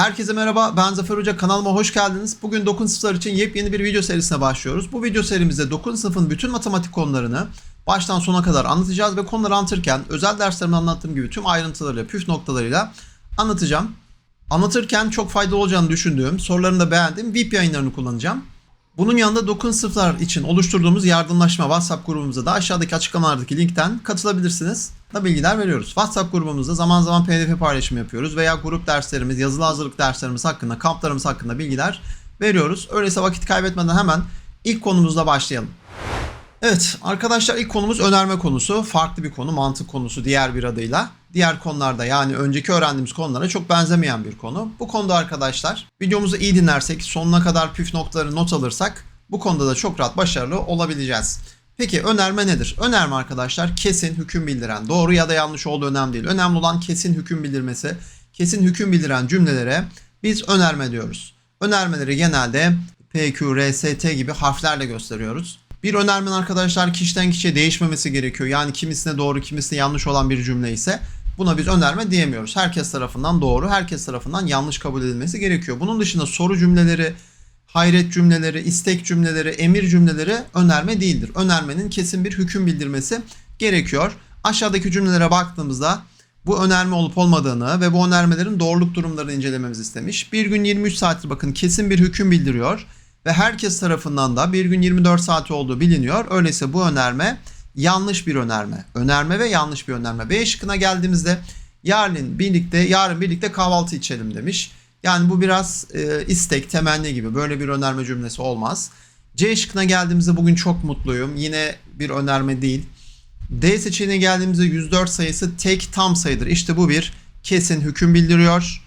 Herkese merhaba ben Zafer Hoca kanalıma hoş geldiniz. Bugün 9 sınıflar için yepyeni bir video serisine başlıyoruz. Bu video serimizde 9 sınıfın bütün matematik konularını baştan sona kadar anlatacağız ve konuları anlatırken özel derslerimde anlattığım gibi tüm ayrıntılarıyla, püf noktalarıyla anlatacağım. Anlatırken çok faydalı olacağını düşündüğüm, sorularını da beğendiğim VIP yayınlarını kullanacağım. Bunun yanında 9 sınıflar için oluşturduğumuz yardımlaşma WhatsApp grubumuza da aşağıdaki açıklamalardaki linkten katılabilirsiniz. Da bilgiler veriyoruz. WhatsApp grubumuzda zaman zaman PDF paylaşımı yapıyoruz veya grup derslerimiz, yazılı hazırlık derslerimiz hakkında, kamplarımız hakkında bilgiler veriyoruz. Öyleyse vakit kaybetmeden hemen ilk konumuzla başlayalım. Evet arkadaşlar ilk konumuz önerme konusu. Farklı bir konu, mantık konusu diğer bir adıyla. Diğer konularda yani önceki öğrendiğimiz konulara çok benzemeyen bir konu. Bu konuda arkadaşlar videomuzu iyi dinlersek, sonuna kadar püf noktaları not alırsak bu konuda da çok rahat başarılı olabileceğiz. Peki önerme nedir? Önerme arkadaşlar kesin hüküm bildiren, doğru ya da yanlış olduğu önemli değil. Önemli olan kesin hüküm bildirmesi. Kesin hüküm bildiren cümlelere biz önerme diyoruz. Önermeleri genelde P, Q, R, S, T gibi harflerle gösteriyoruz. Bir önermenin arkadaşlar kişiden kişiye değişmemesi gerekiyor. Yani kimisine doğru kimisine yanlış olan bir cümle ise buna biz önerme diyemiyoruz. Herkes tarafından doğru, herkes tarafından yanlış kabul edilmesi gerekiyor. Bunun dışında soru cümleleri, hayret cümleleri, istek cümleleri, emir cümleleri önerme değildir. Önermenin kesin bir hüküm bildirmesi gerekiyor. Aşağıdaki cümlelere baktığımızda bu önerme olup olmadığını ve bu önermelerin doğruluk durumlarını incelememizi istemiş. Bir gün 23 saattir bakın kesin bir hüküm bildiriyor ve herkes tarafından da bir gün 24 saati olduğu biliniyor. Öyleyse bu önerme yanlış bir önerme. Önerme ve yanlış bir önerme. B şıkkına geldiğimizde yarın birlikte yarın birlikte kahvaltı içelim demiş. Yani bu biraz e, istek, temenni gibi böyle bir önerme cümlesi olmaz. C şıkkına geldiğimizde bugün çok mutluyum. Yine bir önerme değil. D seçeneğine geldiğimizde 104 sayısı tek tam sayıdır. İşte bu bir kesin hüküm bildiriyor.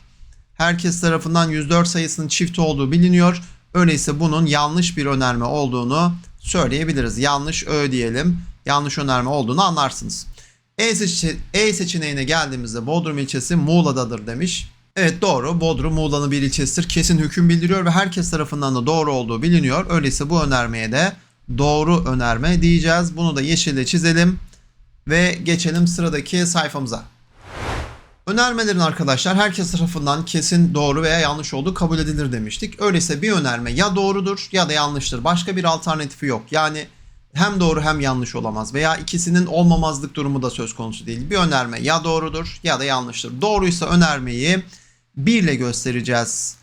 Herkes tarafından 104 sayısının çift olduğu biliniyor. Öyleyse bunun yanlış bir önerme olduğunu söyleyebiliriz. Yanlış ö diyelim. Yanlış önerme olduğunu anlarsınız. E, seçe- e seçeneğine geldiğimizde Bodrum ilçesi Muğla'dadır demiş. Evet doğru. Bodrum Muğla'nın bir ilçesidir. Kesin hüküm bildiriyor ve herkes tarafından da doğru olduğu biliniyor. Öyleyse bu önermeye de doğru önerme diyeceğiz. Bunu da yeşille çizelim ve geçelim sıradaki sayfamıza. Önermelerin arkadaşlar herkes tarafından kesin doğru veya yanlış olduğu kabul edilir demiştik. Öyleyse bir önerme ya doğrudur ya da yanlıştır. Başka bir alternatifi yok. Yani hem doğru hem yanlış olamaz veya ikisinin olmamazlık durumu da söz konusu değil. Bir önerme ya doğrudur ya da yanlıştır. Doğruysa önermeyi 1 ile göstereceğiz.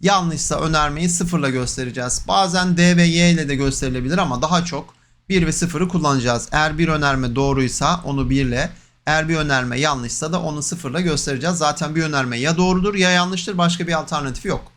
Yanlışsa önermeyi 0 ile göstereceğiz. Bazen D ve Y ile de gösterilebilir ama daha çok 1 ve 0'ı kullanacağız. Eğer bir önerme doğruysa onu 1 ile, eğer bir önerme yanlışsa da onu 0 ile göstereceğiz. Zaten bir önerme ya doğrudur ya yanlıştır. Başka bir alternatifi yok.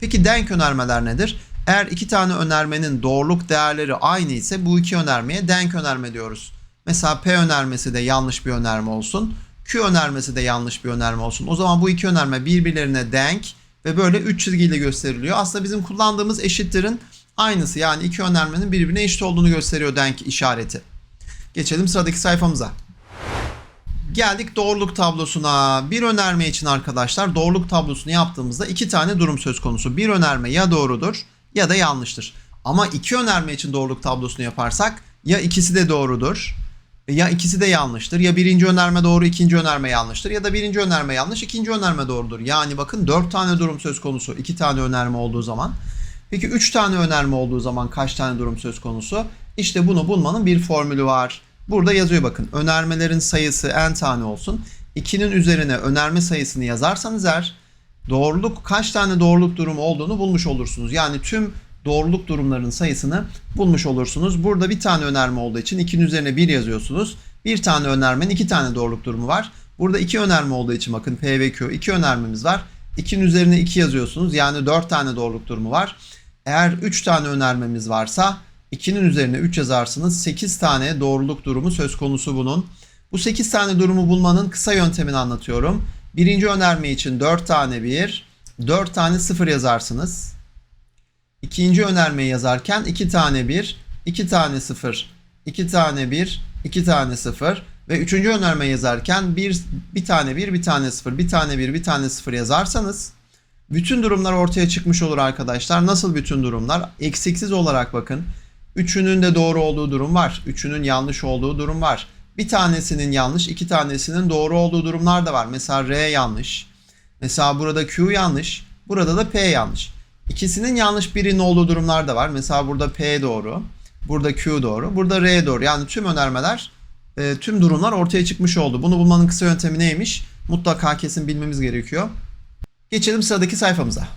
Peki denk önermeler nedir? Eğer iki tane önermenin doğruluk değerleri aynı ise bu iki önermeye denk önerme diyoruz. Mesela P önermesi de yanlış bir önerme olsun. Q önermesi de yanlış bir önerme olsun. O zaman bu iki önerme birbirlerine denk ve böyle üç çizgiyle gösteriliyor. Aslında bizim kullandığımız eşittirin aynısı. Yani iki önermenin birbirine eşit olduğunu gösteriyor denk işareti. Geçelim sıradaki sayfamıza. Geldik doğruluk tablosuna. Bir önerme için arkadaşlar doğruluk tablosunu yaptığımızda iki tane durum söz konusu. Bir önerme ya doğrudur ya da yanlıştır. Ama iki önerme için doğruluk tablosunu yaparsak ya ikisi de doğrudur ya ikisi de yanlıştır. Ya birinci önerme doğru, ikinci önerme yanlıştır. Ya da birinci önerme yanlış, ikinci önerme doğrudur. Yani bakın dört tane durum söz konusu. iki tane önerme olduğu zaman. Peki üç tane önerme olduğu zaman kaç tane durum söz konusu? İşte bunu bulmanın bir formülü var. Burada yazıyor bakın. Önermelerin sayısı n tane olsun. 2'nin üzerine önerme sayısını yazarsanız eğer doğruluk kaç tane doğruluk durumu olduğunu bulmuş olursunuz. Yani tüm doğruluk durumlarının sayısını bulmuş olursunuz. Burada bir tane önerme olduğu için 2'nin üzerine 1 yazıyorsunuz. Bir tane önermenin iki tane doğruluk durumu var. Burada iki önerme olduğu için bakın P ve Q iki önermemiz var. 2'nin üzerine 2 yazıyorsunuz. Yani 4 tane doğruluk durumu var. Eğer 3 tane önermemiz varsa 2'nin üzerine 3 yazarsınız. 8 tane doğruluk durumu söz konusu bunun. Bu 8 tane durumu bulmanın kısa yöntemini anlatıyorum. Birinci önerme için 4 tane 1, 4 tane 0 yazarsınız. İkinci önermeyi yazarken 2 tane 1, 2 tane 0, 2 tane 1, 2 tane 0 ve üçüncü önerme yazarken bir, bir tane 1, bir tane 0, bir tane 1, bir tane 0 yazarsanız bütün durumlar ortaya çıkmış olur arkadaşlar. Nasıl bütün durumlar? Eksiksiz olarak bakın. Üçünün de doğru olduğu durum var. Üçünün yanlış olduğu durum var. Bir tanesinin yanlış, iki tanesinin doğru olduğu durumlar da var. Mesela R yanlış, Mesela burada Q yanlış. Burada da P yanlış. İkisinin yanlış birinin olduğu durumlar da var. Mesela burada P doğru. Burada Q doğru. Burada R doğru. Yani tüm önermeler, e, tüm durumlar ortaya çıkmış oldu. Bunu bulmanın kısa yöntemi neymiş? Mutlaka kesin bilmemiz gerekiyor. Geçelim sıradaki sayfamıza.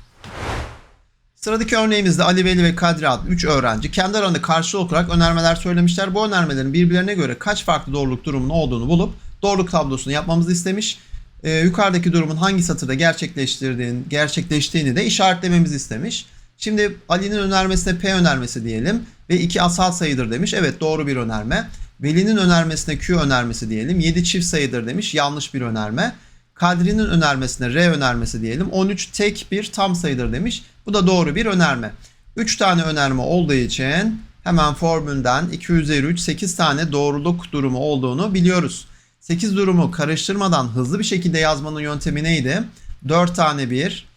Sıradaki örneğimizde Ali Veli ve Kadri adlı 3 öğrenci kendi aralarında karşılıklı olarak önermeler söylemişler. Bu önermelerin birbirlerine göre kaç farklı doğruluk durumunun olduğunu bulup doğruluk tablosunu yapmamızı istemiş. Ee, yukarıdaki durumun hangi satırda gerçekleştirdiğini, gerçekleştiğini de işaretlememizi istemiş. Şimdi Ali'nin önermesine P önermesi diyelim ve 2 asal sayıdır demiş. Evet doğru bir önerme. Veli'nin önermesine Q önermesi diyelim. 7 çift sayıdır demiş. Yanlış bir önerme. Kadri'nin önermesine R önermesi diyelim. 13 tek bir tam sayıdır demiş. Bu da doğru bir önerme. 3 tane önerme olduğu için hemen formülden 2 üzeri 3 8 tane doğruluk durumu olduğunu biliyoruz. 8 durumu karıştırmadan hızlı bir şekilde yazmanın yöntemi neydi? 4 tane 1,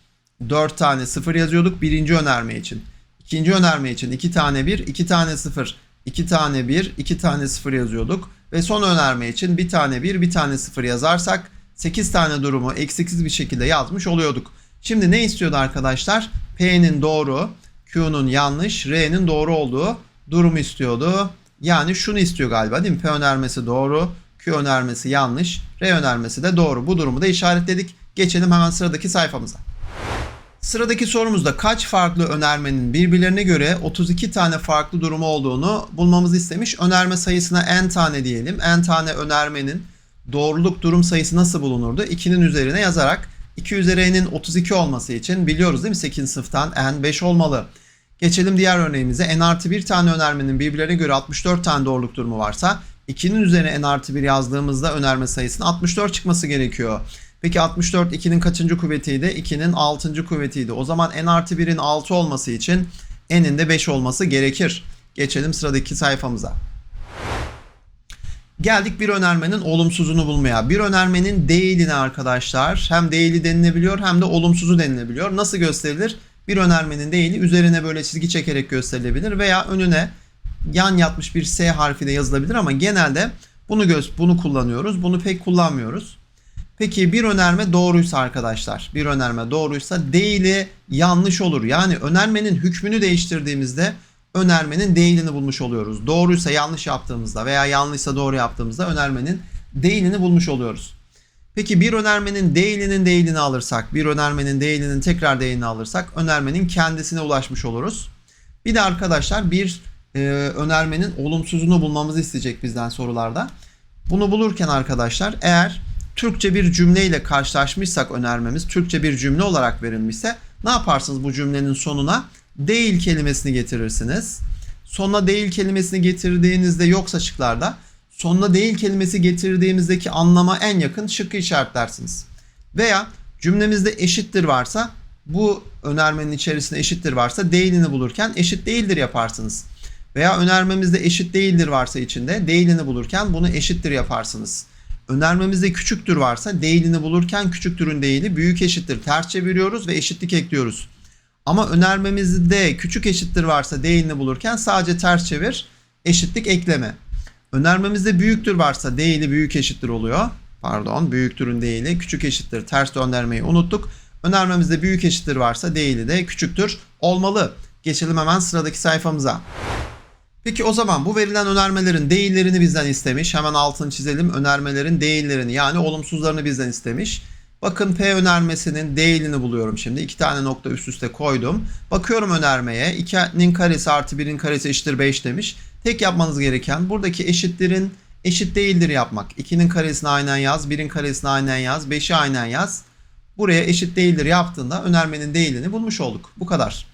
4 tane 0 yazıyorduk birinci önerme için. İkinci önerme için 2 tane 1, 2 tane 0, 2 tane 1, 2 tane 0 yazıyorduk. Ve son önerme için 1 tane 1, 1 tane 0 yazarsak 8 tane durumu eksiksiz bir şekilde yazmış oluyorduk. Şimdi ne istiyordu arkadaşlar? P'nin doğru, Q'nun yanlış, R'nin doğru olduğu durumu istiyordu. Yani şunu istiyor galiba değil mi? P önermesi doğru, Q önermesi yanlış, R önermesi de doğru. Bu durumu da işaretledik. Geçelim hemen sıradaki sayfamıza. Sıradaki sorumuzda kaç farklı önermenin birbirlerine göre 32 tane farklı durumu olduğunu bulmamızı istemiş. Önerme sayısına n tane diyelim. n tane önermenin doğruluk durum sayısı nasıl bulunurdu? 2'nin üzerine yazarak 2 üzeri n'in 32 olması için biliyoruz değil mi 8. sınıftan n 5 olmalı. Geçelim diğer örneğimize. n artı 1 tane önermenin birbirlerine göre 64 tane doğruluk durumu varsa 2'nin üzerine n artı 1 yazdığımızda önerme sayısının 64 çıkması gerekiyor. Peki 64 2'nin kaçıncı kuvvetiydi? 2'nin 6. kuvvetiydi. O zaman n artı 1'in 6 olması için n'in de 5 olması gerekir. Geçelim sıradaki sayfamıza. Geldik bir önermenin olumsuzunu bulmaya. Bir önermenin değiline arkadaşlar hem değili denilebiliyor hem de olumsuzu denilebiliyor. Nasıl gösterilir? Bir önermenin değili üzerine böyle çizgi çekerek gösterilebilir veya önüne yan yatmış bir S harfi de yazılabilir ama genelde bunu göz bunu kullanıyoruz. Bunu pek kullanmıyoruz. Peki bir önerme doğruysa arkadaşlar, bir önerme doğruysa değili yanlış olur. Yani önermenin hükmünü değiştirdiğimizde önermenin değilini bulmuş oluyoruz. Doğruysa yanlış yaptığımızda veya yanlışsa doğru yaptığımızda önermenin değilini bulmuş oluyoruz. Peki bir önermenin değilinin değilini alırsak, bir önermenin değilinin tekrar değilini alırsak önermenin kendisine ulaşmış oluruz. Bir de arkadaşlar bir e, önermenin olumsuzunu bulmamızı isteyecek bizden sorularda. Bunu bulurken arkadaşlar eğer Türkçe bir cümleyle karşılaşmışsak önermemiz Türkçe bir cümle olarak verilmişse ne yaparsınız bu cümlenin sonuna? Değil kelimesini getirirsiniz. Sonuna değil kelimesini getirdiğinizde yoksa şıklarda sonuna değil kelimesi getirdiğimizdeki anlama en yakın şıkkı işaretlersiniz. Veya cümlemizde eşittir varsa bu önermenin içerisinde eşittir varsa değilini bulurken eşit değildir yaparsınız. Veya önermemizde eşit değildir varsa içinde değilini bulurken bunu eşittir yaparsınız. Önermemizde küçüktür varsa değilini bulurken küçüktürün değili büyük eşittir ters çeviriyoruz ve eşitlik ekliyoruz. Ama önermemizde küçük eşittir varsa değilini bulurken sadece ters çevir eşitlik ekleme. Önermemizde büyüktür varsa değili büyük eşittir oluyor. Pardon büyüktürün değili küçük eşittir ters döndürmeyi unuttuk. Önermemizde büyük eşittir varsa değili de küçüktür olmalı. Geçelim hemen sıradaki sayfamıza. Peki o zaman bu verilen önermelerin değillerini bizden istemiş. Hemen altını çizelim. Önermelerin değillerini yani olumsuzlarını bizden istemiş. Bakın P önermesinin değilini buluyorum şimdi. İki tane nokta üst üste koydum. Bakıyorum önermeye. 2'nin karesi artı 1'in karesi eşittir 5 demiş. Tek yapmanız gereken buradaki eşitlerin eşit değildir yapmak. 2'nin karesini aynen yaz. 1'in karesini aynen yaz. 5'i aynen yaz. Buraya eşit değildir yaptığında önermenin değilini bulmuş olduk. Bu kadar.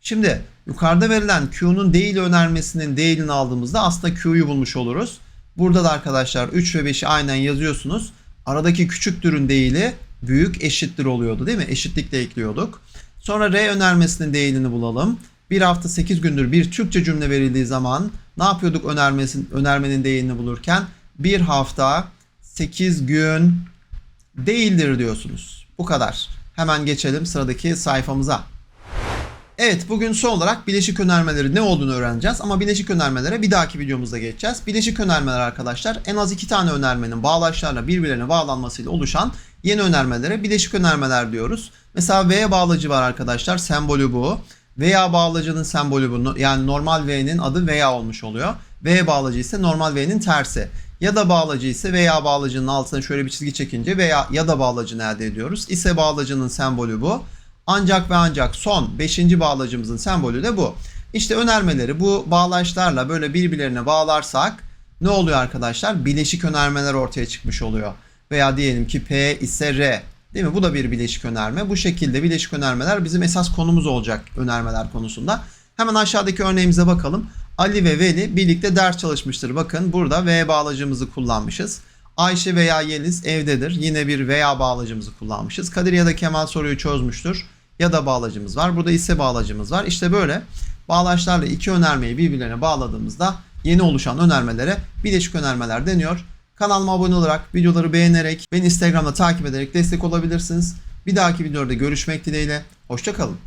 Şimdi yukarıda verilen Q'nun değil önermesinin değilini aldığımızda aslında Q'yu bulmuş oluruz. Burada da arkadaşlar 3 ve 5'i aynen yazıyorsunuz. Aradaki küçüktürün değili büyük eşittir oluyordu değil mi? Eşitlikle ekliyorduk. Sonra R önermesinin değilini bulalım. Bir hafta 8 gündür bir Türkçe cümle verildiği zaman ne yapıyorduk önermesin, önermenin değilini bulurken? Bir hafta 8 gün değildir diyorsunuz. Bu kadar. Hemen geçelim sıradaki sayfamıza. Evet bugün son olarak bileşik önermeleri ne olduğunu öğreneceğiz ama bileşik önermelere bir dahaki videomuzda geçeceğiz. Bileşik önermeler arkadaşlar en az iki tane önermenin bağlaçlarla birbirlerine bağlanmasıyla oluşan Yeni önermelere bileşik önermeler diyoruz. Mesela V bağlacı var arkadaşlar. Sembolü bu. Veya bağlacının sembolü bu. Yani normal V'nin adı veya olmuş oluyor. V bağlacı ise normal V'nin tersi. Ya da bağlacı ise veya bağlacının altına şöyle bir çizgi çekince veya ya da bağlacını elde ediyoruz. İse bağlacının sembolü bu. Ancak ve ancak son 5. bağlacımızın sembolü de bu. İşte önermeleri bu bağlaçlarla böyle birbirlerine bağlarsak ne oluyor arkadaşlar? Bileşik önermeler ortaya çıkmış oluyor. Veya diyelim ki P ise R. Değil mi? Bu da bir bileşik önerme. Bu şekilde bileşik önermeler bizim esas konumuz olacak önermeler konusunda. Hemen aşağıdaki örneğimize bakalım. Ali ve Veli birlikte ders çalışmıştır. Bakın burada V bağlacımızı kullanmışız. Ayşe veya Yeliz evdedir. Yine bir veya bağlacımızı kullanmışız. Kadir ya da Kemal soruyu çözmüştür. Ya da bağlacımız var. Burada ise bağlacımız var. İşte böyle bağlaçlarla iki önermeyi birbirlerine bağladığımızda yeni oluşan önermelere bileşik önermeler deniyor. Kanalıma abone olarak, videoları beğenerek, beni Instagram'da takip ederek destek olabilirsiniz. Bir dahaki videoda görüşmek dileğiyle. Hoşçakalın.